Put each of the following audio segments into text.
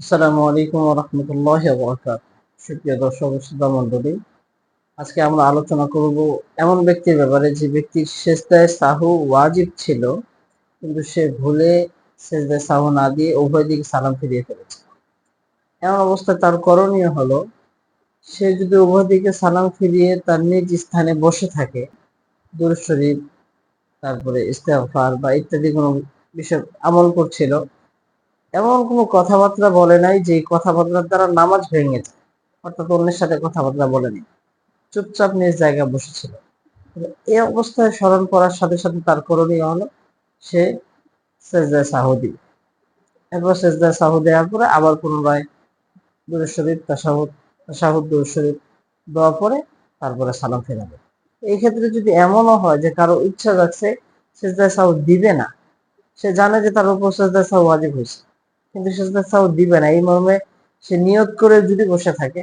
আসসালামু আলাইকুম রহমতুল্লাহ বরকাত সুপ্রিয় দর্শক শ্রোতা মন্ডলী আজকে আমরা আলোচনা করব এমন ব্যক্তির ব্যাপারে যে ব্যক্তির শেষদায় সাহু ওয়াজিব ছিল, কিন্তু সে ভুলে শেষদায় সাহু না দিয়ে উভয় দিকে সালাম ফিরিয়ে ফেলেছে। এমন অবস্থায় তার করণীয় হলো, সে যদি উভয় দিকে সালাম ফিরিয়ে তার নিজ স্থানে বসে থাকে দূর শরীফ, তারপরে ইস্তেফার বা ইত্যাদি কোনো বিষয় আমল করছিল এমন কোনো কথাবার্তা বলে নাই যে কথাবার্তার দ্বারা নামাজ ভেঙে যায়, অর্থাৎ অন্যের সাথে কথাবার্তা বলেনি চুপচাপ নিজ জায়গায় বসেছিল। এই অবস্থায় স্মরণ করার সাথে সাথে তার করণীয় হলো, সে সেজদায় সাহুদি। এরপর সেজদায় সাহু দেওয়ার পরে আবার পুনরায় দুরু শরীফ তাসাহুদ তাসাহুদ দুরু শরীফ দেওয়ার পরে তারপরে সালাম ফেরাবে। এই ক্ষেত্রে যদি এমনও হয় যে কারও ইচ্ছা যাচ্ছে সেজদায় সাহু দিবে না, সে জানে যে তার উপর সেজদায় সাহু ওয়াজিব হয়েছে। কিন্তু সেজদা সাহু দিবে না। এই মর্মে সে নিয়ত করে যদি বসে থাকে,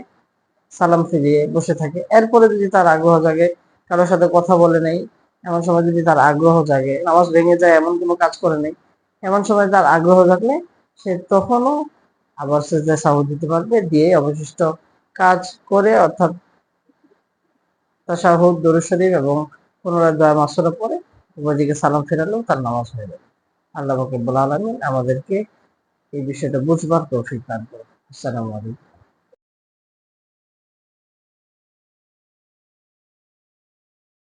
সালাম ফিরিয়ে বসে থাকে, এরপরে যদি তার আগ্রহ জাগে, কারোর সাথে কথা বলে নেই, এমন সময় যদি তার আগ্রহ জাগে, নামাজ ভেঙে যায়, এমন কোনো কাজ করে নেই, এমন সময় তার আগ্রহ জাগলে সে তখনও আবার সেজদা সাহু দিতে পারবে দিয়ে অবশিষ্ট কাজ করে, অর্থাৎ তার তাসাহুদ, দরুদ শরীফ এবং পুনরায় দয়া মাসরের পরে উভয়দিকে সালাম ফেরালেও তার নামাজ হয়ে যাবে। আল্লাহ বলা আলামিন আমাদেরকে এই বিষয়টা বুঝবার তৌফিক দান করুন আসসালামু আলাইকুম।